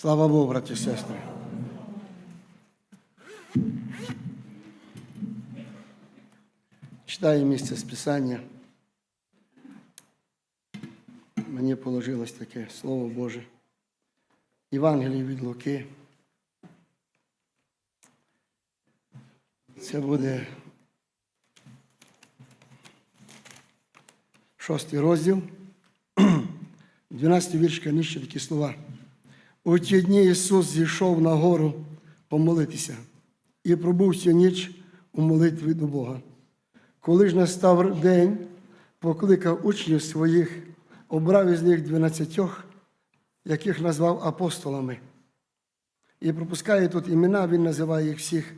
Слава Богу, браті і сестри. Читаю місце з Писання. Мені положилось таке Слово Боже. Євангеліє від Луки. Це буде шостий розділ. 12 віршка нижче такі слова. У ті дні Ісус зійшов на гору помолитися і пробув всю ніч у молитві до Бога. Коли ж настав день, покликав учнів своїх, обрав із них дванадцятьох, яких назвав апостолами. І пропускає тут імена, він називає їх всіх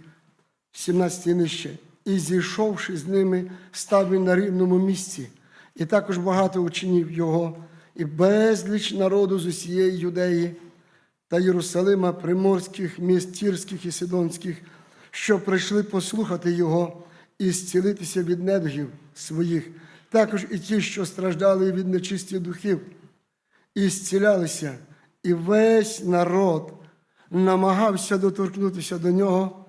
17 нижче. І зійшовши з ними, став він на рівному місці, і також багато учнів його, і безліч народу з усієї юдеї та Єрусалима, приморських міст Тірських і Сидонських, що прийшли послухати Його і зцілитися від недугів своїх, також і ті, що страждали від нечистих духів, і зцілялися, і весь народ намагався доторкнутися до нього,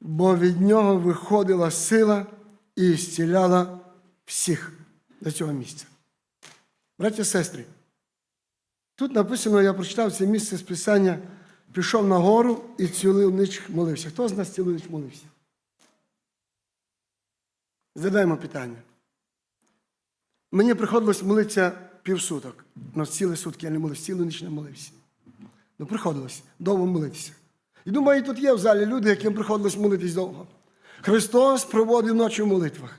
бо від нього виходила сила і зціляла всіх до цього місця. Браті і сестри, тут написано, я прочитав це місце з Писання, пішов на гору і цілу ніч молився. Хто з нас цілу ніч молився? Задаємо питання. Мені приходилось молитися півсуток. Ну, цілі сутки я не молився, цілу ніч не молився. Ну, приходилось довго молитися. І думаю, тут є в залі люди, яким приходилось молитись довго. Христос проводив ночі в молитвах.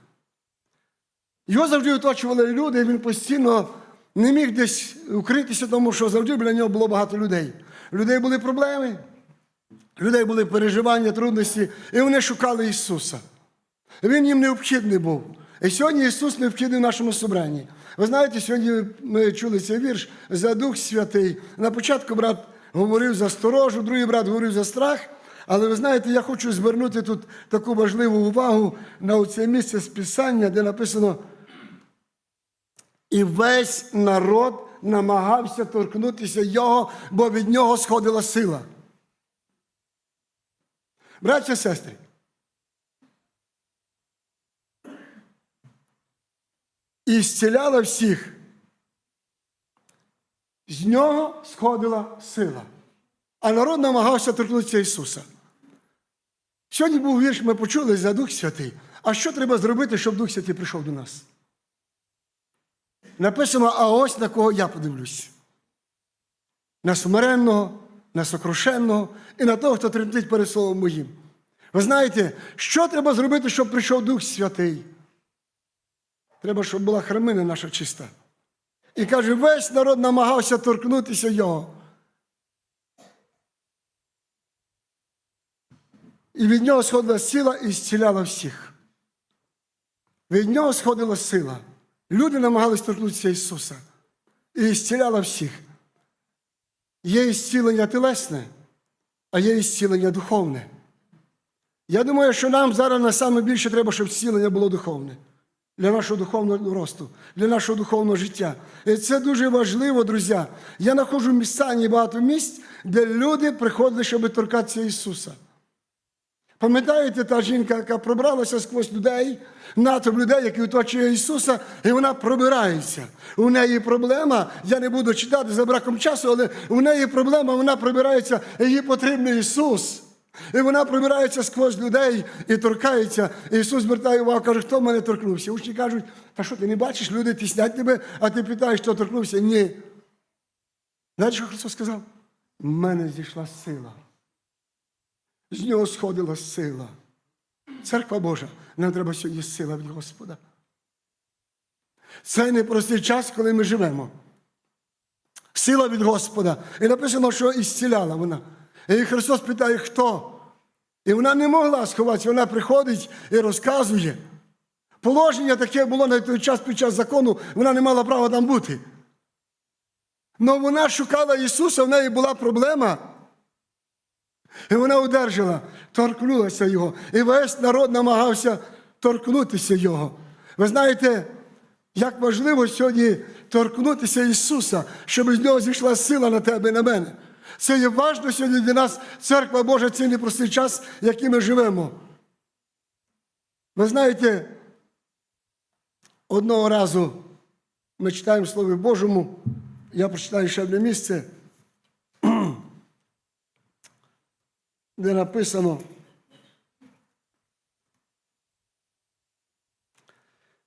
Його завжди оточували люди, і він постійно не міг десь укритися, тому що завжди біля нього було багато людей. Людей були проблеми, людей були переживання, трудності, і вони шукали Ісуса. Він їм необхідний був. І сьогодні Ісус необхідний в нашому собранні. Ви знаєте, сьогодні ми чули цей вірш за Дух Святий. На початку брат говорив за сторожу, другий брат говорив за страх. Але ви знаєте, я хочу звернути тут таку важливу увагу на це місце з Писання, де написано, і весь народ намагався торкнутися його, бо від нього сходила сила. Браття і сестри, і зціляла всіх. З нього сходила сила. А народ намагався торкнутися Ісуса. Сьогодні був вірш, ми почули за Дух Святий. А що треба зробити, щоб Дух Святий прийшов до нас? Написано, а ось на кого я подивлюсь. На смиренного, на сокрушенного і на того, хто тремтить перед словом моїм. Ви знаєте, що треба зробити, щоб прийшов Дух Святий? Треба, щоб була храмина наша чиста. І каже, весь народ намагався торкнутися його. І від нього сходила сила і зціляла всіх. Від нього сходила сила. Люди намагались торкнутися Ісуса. І зціляла всіх. Є зцілення тілесне, а є зцілення духовне. Я думаю, що нам зараз найбільше треба, щоб зцілення було духовне. Для нашого духовного росту, для нашого духовного життя. І це дуже важливо, друзі. Я знаходжу місця, багато місць, де люди приходили, щоб торкатися Ісуса. Пам'ятаєте, та жінка, яка пробралася сквозь людей, натовп людей, які оточує Ісуса, і вона пробирається. У неї проблема, я не буду читати за браком часу, але у неї проблема, вона пробирається, їй потрібний Ісус. І вона пробирається сквозь людей і торкається. І Ісус звертає увагу, каже, хто мене торкнувся. Учні кажуть, та що ти не бачиш, люди тіснять тебе, а ти питаєш, хто торкнувся? Ні. Знаєте, що Христос сказав? В мене зійшла сила. З нього сходила сила. Церква Божа, нам треба сьогодні сила від Господа. Це непростий час, коли ми живемо. Сила від Господа. І написано, що ісціляла вона. І Христос питає, хто? І вона не могла сховатися, вона приходить і розказує. Положення таке було на той час під час закону, вона не мала права там бути. Але вона шукала Ісуса, в неї була проблема. І вона одержала, торкнулася Його. І весь народ намагався торкнутися Його. Ви знаєте, Як важливо сьогодні торкнутися Ісуса, щоб з нього зійшла сила на тебе і на мене. Це є важливо сьогодні для нас, церква Божа, цей непростий час, який ми живемо. Ви знаєте, одного разу ми читаємо в Слові Божому, я прочитаю ще одне місце, де написано.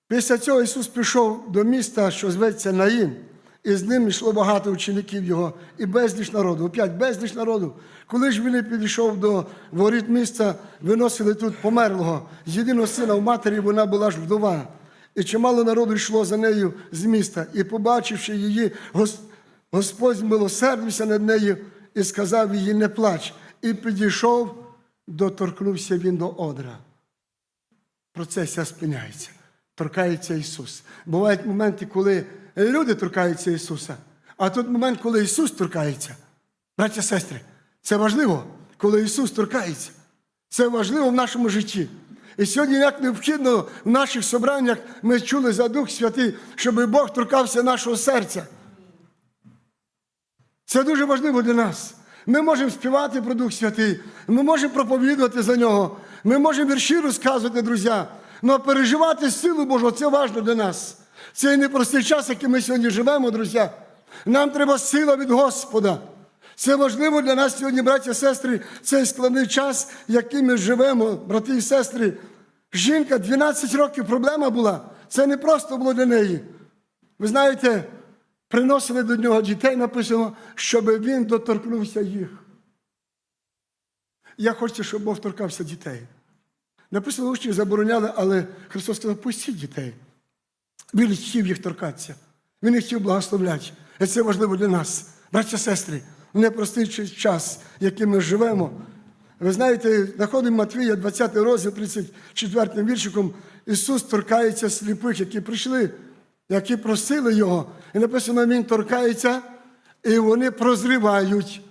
Після цього Ісус пішов до міста, що зветься Наїн, і з ним йшло багато учеників Його і безліч народу. Опять безліч народу. Коли ж він підійшов до воріт міста, виносили тут померлого. Єдиного сина в матері вона була ж вдова. І чимало народу йшло за нею з міста, і, побачивши її, Господь милосердився над нею і сказав їй, не плач. І підійшов, доторкнувся він до одра процесія спиняється. Торкається Ісус. Бувають моменти, коли люди торкаються Ісуса, а тут момент, коли Ісус торкається. Браття, сестри, це важливо, коли Ісус торкається. Це важливо в нашому житті. І сьогодні, як необхідно в наших собраннях, ми чули за Дух Святий, щоб Бог торкався нашого серця. Це дуже важливо для нас. Ми можемо співати про Дух Святий, ми можемо проповідувати за нього, ми можемо вірші розказувати, друзі. Але переживати силу Божу це важливо для нас. Цей непростий час, який ми сьогодні живемо, друзі. Нам треба сила від Господа. Це важливо для нас сьогодні, браті і сестри, цей складний час, який ми живемо, брати і сестри. Жінка 12 років проблема була. Це не просто було для неї. Ви знаєте, приносили до нього дітей, написано, щоб він доторкнувся їх. Я хочу, щоб Бог торкався дітей. Написано, учні забороняли, але Христос сказав, пустіть дітей. Він хотів їх торкатися. Він їх хотів благословляти. І це важливо для нас. Браття, сестри, непростий час, в який ми живемо. Ви знаєте, знаходимо Матвія, 20 розділ, 34 віршиком, Ісус торкається сліпих, які прийшли, які просили Його. І написано, Він торкається, і вони прозрівають.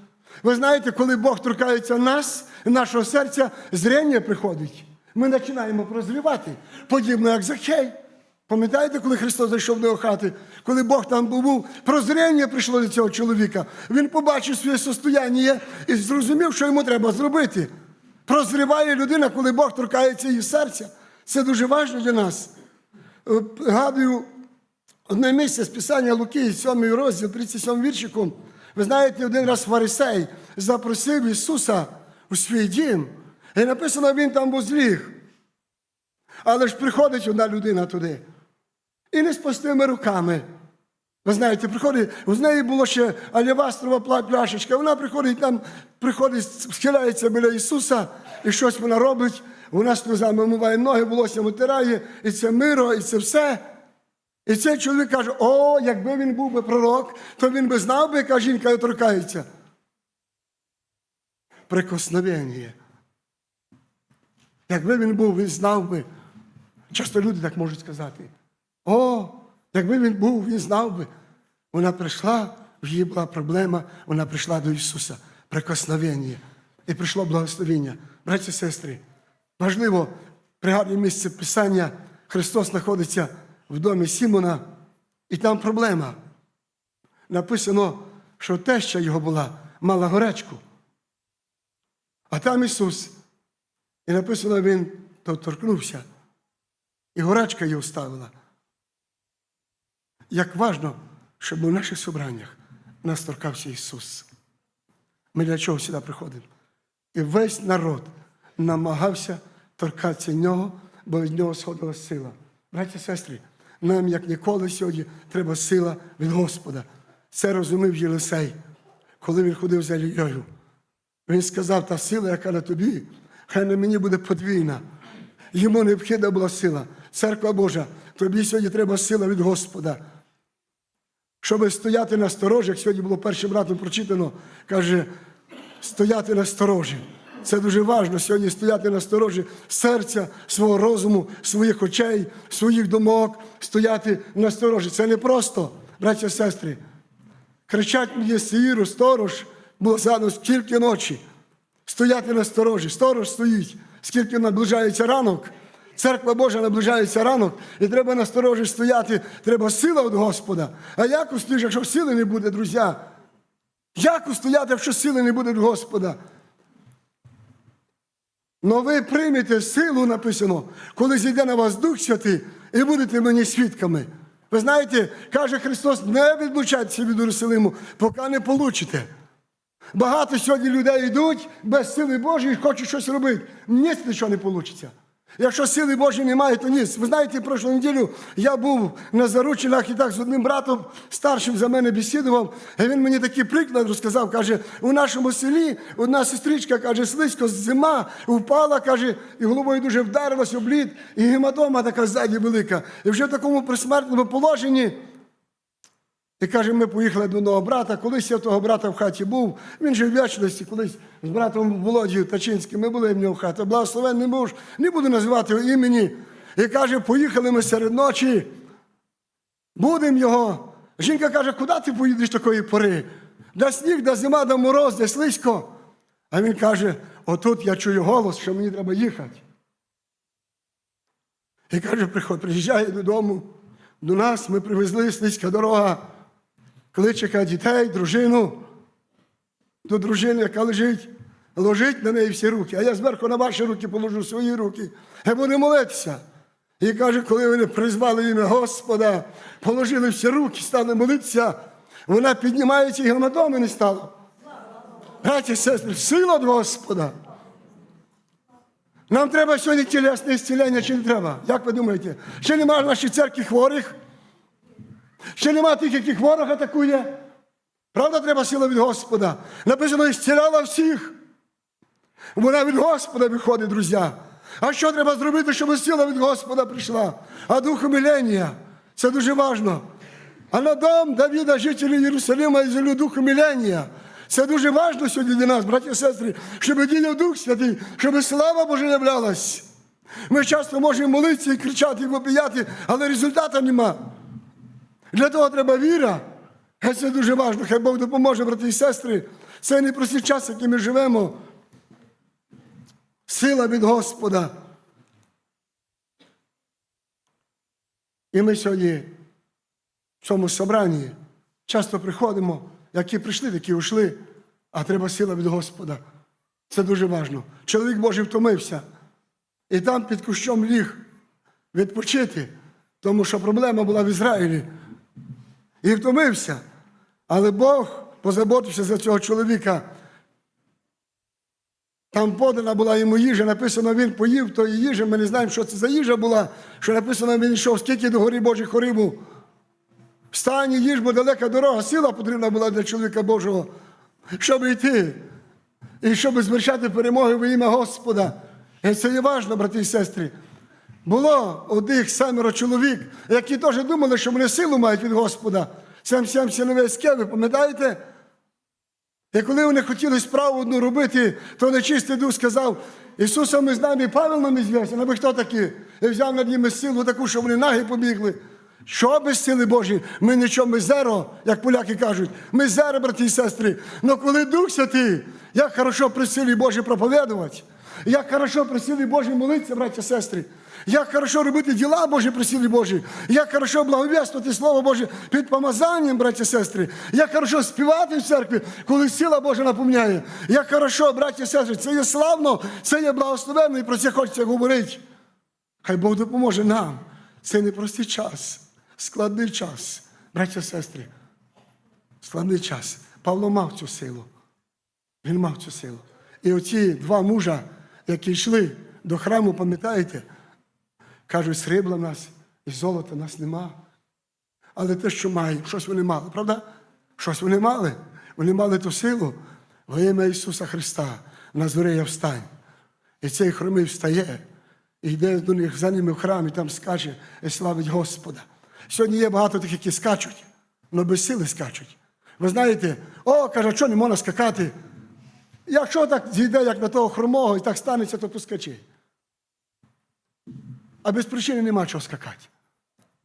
Ви знаєте, коли Бог торкається нас, нашого серця, зрення приходить. Ми починаємо прозрівати, подібно як Захей. Пам'ятаєте, коли Христос зайшов до його хати, коли Бог там був, прозріння прийшло до цього чоловіка. Він побачив своє состояння і зрозумів, що йому треба зробити. Прозріває людина, коли Бог торкається її серця. Це дуже важливо для нас. Е, Гадую, одне місце з Писання Луки, 7 розділ, 37 віршиком. Ви знаєте, один раз фарисей запросив Ісуса у свій дім. І написано, він там був зліг. Але ж приходить одна людина туди. І не з пустими руками. Ви знаєте, приходить, з неї було ще алівастрова пляшечка. Вона приходить там, приходить, схиляється біля Ісуса, і щось вона робить. Вона сльозами вмиває ноги, волосся витирає, і це миро, і це все. І цей чоловік каже: о, якби він був би пророк, то він би знав би, яка жінка торкається. Прикосновення. Якби він був, він знав би. Часто люди так можуть сказати. О, якби він був, він знав би. Вона прийшла, в її була проблема, вона прийшла до Ісуса, прикосновення. І прийшло благословення. Браті і сестри, важливо, пригадує місце Писання, Христос знаходиться в домі Сімона, і там проблема. Написано, що теща його була, мала горечку. А там Ісус. І написано, він доторкнувся. І горачка його ставила. Як важно, щоб у наших собраннях нас торкався Ісус. Ми для чого сюди приходимо? І весь народ намагався торкатися нього, бо від нього сходила сила. Браті і сестри, нам, як ніколи сьогодні, треба сила від Господа. Це розумів Єлисей, коли він ходив за Ілією. Він сказав, та сила, яка на тобі, хай на мені буде подвійна. Йому необхідна була сила. Церква Божа, тобі сьогодні треба сила від Господа. Щоб стояти на сторожі, як сьогодні було першим братом прочитано, каже, стояти на сторожі. Це дуже важливо сьогодні стояти на сторожі серця, свого розуму, своїх очей, своїх думок, стояти на сторожі. Це не просто, браття і сестри. Кричать мені сіру, сторож, було задано скільки ночі. Стояти на сторожі. Сторож стоїть, скільки наближається ранок, Церква Божа наближається ранок, і треба насторожі стояти, треба сила від Господа. А як устоїш, якщо сили не буде, друзі? Як устояти, якщо сили не буде від Господа? Но ви приймете силу, написано, коли зійде на вас Дух Святий, і будете мені свідками. Ви знаєте, каже Христос, не відлучайтеся від Єрусалиму, поки не получите. Багато сьогодні людей йдуть без сили Божої і хочуть щось робити. Ніц нічого не вийде. Якщо сили Божої немає, то ні. Ви знаєте, прошлу неділю я був на заручинах і так з одним братом, старшим за мене бесідував. І він мені такий приклад розказав. Каже, у нашому селі одна сестричка каже, слизько зима впала, каже, і головою дуже вдарилась облід, і гематома така ззаді велика. І вже в такому присмертному положенні. І каже, ми поїхали до одного брата. Колись я того брата в хаті був. Він же в вічності, колись з братом Володією Тачинським. Ми були в нього в хаті. Благословенний муж, не буду називати його імені. І каже, поїхали ми серед ночі. Будемо його. Жінка каже, куди ти поїдеш такої пори? Де сніг, де зима, де мороз, де слизько. А він каже: отут я чую голос, що мені треба їхати. І каже, приїжджає додому. До нас ми привезли слизька дорога, кличе дітей, дружину, до дружини, яка лежить, ложить на неї всі руки, а я зверху на ваші руки положу свої руки. І буду молитися. І каже, коли вони призвали ім'я Господа, положили всі руки, стали молитися, вона піднімається і гематоми не стало. Браті сестри, сила від Господа. Нам треба сьогодні тілесне зцілення, чи не треба? Як ви думаєте? Ще немає в нашій церкві хворих? Ще нема тих, яких ворог атакує? Правда, треба сила від Господа. Написано, зціляла всіх. Вона від Господа виходить, друзі. А що треба зробити, щоб сила від Господа прийшла? А дух умилення. Це дуже важливо. А на дом Давіда, жителів Єрусалима, і землю дух умилення. Це дуже важливо сьогодні для нас, браті і сестри, щоб діяв Дух Святий, щоб слава Божа являлась. Ми часто можемо молитися і кричати, і вопіяти, але результату нема. Для того треба віра. Це дуже важливо. Хай Бог допоможе, брати і сестри. Це непростий час, який ми живемо. Сила від Господа. І ми сьогодні в цьому собранні часто приходимо, які прийшли, такі ушли, а треба сила від Господа. Це дуже важливо. Чоловік Божий втомився. І там під кущом ліг відпочити, тому що проблема була в Ізраїлі. І втомився. Але Бог позаботився за цього чоловіка. Там подана була йому їжа, написано, він поїв тої їжі. Ми не знаємо, що це за їжа була, що написано, він йшов, скільки до гори Божих хорибу. Встань і їж, бо далека дорога, сила потрібна була для чоловіка Божого, щоб йти. І щоб звершати перемоги во ім'я Господа. І це є важливо, брати і сестри. Було одних семеро чоловік, які теж думали, що вони силу мають від Господа. Сем сем сіновецьке, ви пам'ятаєте? І коли вони хотіли справу одну робити, то нечистий дух сказав, Ісуса ми з нами, Павел нам ізвісний, аби хто такий? І взяв над ними силу таку, що вони наги побігли. Що без сили Божої? Ми нічого, ми зеро, як поляки кажуть. Ми зеро, брати і сестри. Но коли Дух Святий, як хорошо при силі Божій проповідувати, як хорошо при силі Божій молитися, браті і сестри. Як хорошо робити діла Божі при силі Божій, як хорошо благовістувати Слово Боже під помазанням, браті і сестри, як хорошо співати в церкві, коли сила Божа наповняє. Як хорошо, браті і сестри, це є славно, це є благословенно, і про це хочеться говорити. Хай Бог допоможе нам. Це непростий час, складний час, браті і сестри. Складний час. Павло мав цю силу. Він мав цю силу. І оці два мужа, які йшли до храму, пам'ятаєте, кажуть, срібла в нас і золота в нас нема. Але те, що мають, щось вони мали, правда? Щось вони мали. Вони мали ту силу во ім'я Ісуса Христа. Назорея встань. І цей хромий встає, і йде до них за ними в храм, і там скаче і славить Господа. Сьогодні є багато тих, які скачуть, але без сили скачуть. Ви знаєте, о, каже, що не можна скакати? Якщо так зійде, як на того хромого, і так станеться, то поскачи. А без причини нема чого скакати.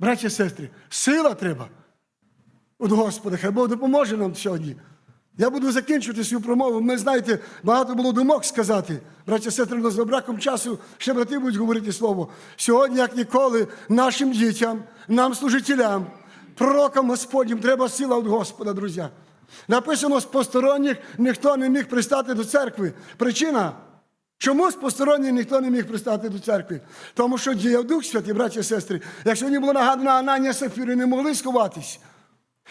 Браті і сестри, сила треба. От Господа, хай Бог допоможе нам сьогодні. Я буду закінчувати свою промову. Ми знаєте, багато було думок сказати. Браття сестри, але за браком часу ще брати будуть говорити слово. Сьогодні, як ніколи, нашим дітям, нам, служителям, пророкам Господнім, треба сила від Господа, друзі. Написано, з посторонніх ніхто не міг пристати до церкви. Причина. Чому з ніхто не міг пристати до церкви? Тому що діяв Дух Святий, браті і сестри. якщо не було нагадано, Ананія Сафіри не могли сховатись.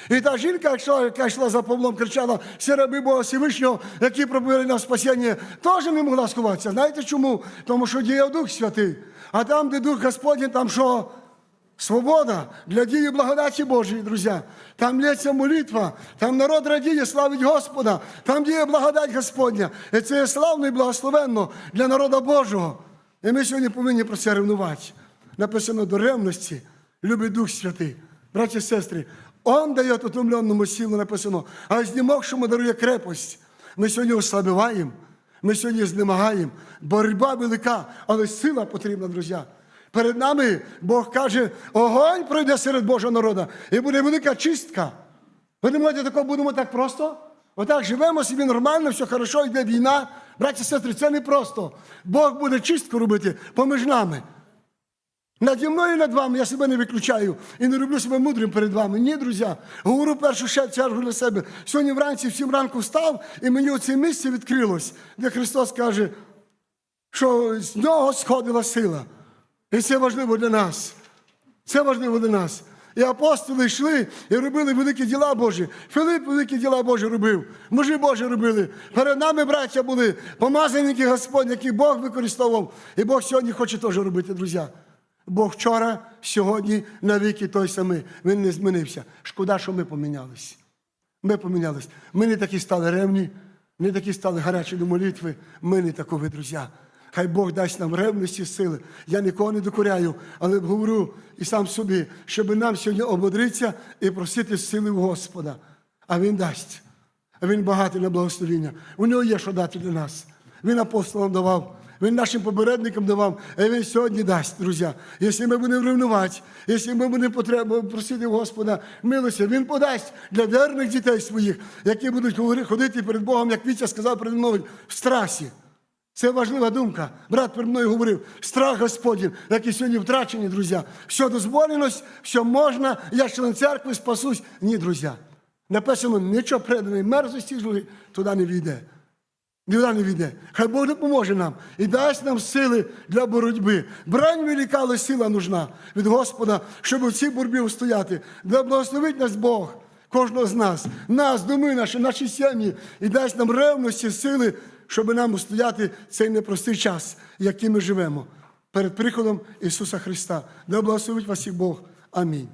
І та жінка, яка йшла за Павлом, кричала, «Все раби Бога Всевишнього, які пробили нам спасіння, теж не могла сховатися. Знаєте чому? Тому що діяв Дух Святий. А там, де Дух Господній, там що? Свобода для дії благодаті Божої, друзі. Там лється молитва, там народ радіє, славить Господа, там діє благодать Господня. І це є славно і благословенно для народа Божого. І ми сьогодні повинні про це ревнувати. Написано до ревності, любить Дух Святий. Браті і сестри, Он дає утомленому силу, написано, а знімокшому дарує крепость. Ми сьогодні ослабіваємо, ми сьогодні знемагаємо. Боротьба велика, але сила потрібна, друзі. Перед нами Бог каже, огонь пройде серед Божого народу, і буде велика чистка. Ви думаєте, тако будемо так просто? Отак живемо собі нормально, все хорошо, йде війна. Браті сестри, це не просто. Бог буде чистку робити поміж нами. Наді мною і над вами я себе не виключаю і не роблю себе мудрим перед вами. Ні, друзі. Говорю першу чергу для себе. Сьогодні вранці в сім ранку встав, і мені оце місце відкрилось, де Христос каже, що з нього сходила сила. І це важливо для нас. Це важливо для нас. І апостоли йшли і робили великі діла Божі. Филип великі діла Божі робив. Мужі Божі робили. Перед нами браття були, помазаники Господь, які Бог використовував. І Бог сьогодні хоче теж робити, друзі. Бог вчора, сьогодні, навіки той самий. Він не змінився. Шкода, що ми помінялись. Ми помінялись. Ми не такі стали ревні, не такі стали гарячі до молитви. Ми не такові, друзі. Хай Бог дасть нам ревності сили. Я нікого не докоряю, але говорю і сам собі, щоб нам сьогодні ободритися і просити сили у Господа. А Він дасть. Він багатий на благословіння. У нього є що дати для нас. Він апостолам давав. Він нашим попередникам давав, а він сьогодні дасть, друзі. Якщо ми будемо ревнувати, якщо ми будемо потребу просити Господа милості, Він подасть для вірних дітей своїх, які будуть ходити перед Богом, як Вітя сказав перед мною, в страсі. Це важлива думка. Брат перед мною говорив, страх Господній, який сьогодні втрачені, друзі. Все дозволенось, все можна, я член церкви спасусь. Ні, друзі. Написано, нічого преданої мерзості злої туди не війде. Нікуди не війде. Хай Бог допоможе нам і дасть нам сили для боротьби. Брань велика, але сила нужна від Господа, щоб в цій боротьбі устояти. Да благословить нас Бог, кожного з нас, нас, доми наші, наші сім'ї, і дасть нам ревності, сили, щоб нам устояти цей непростий час, який ми живемо перед приходом Ісуса Христа. Да благословить вас і Бог. Амінь.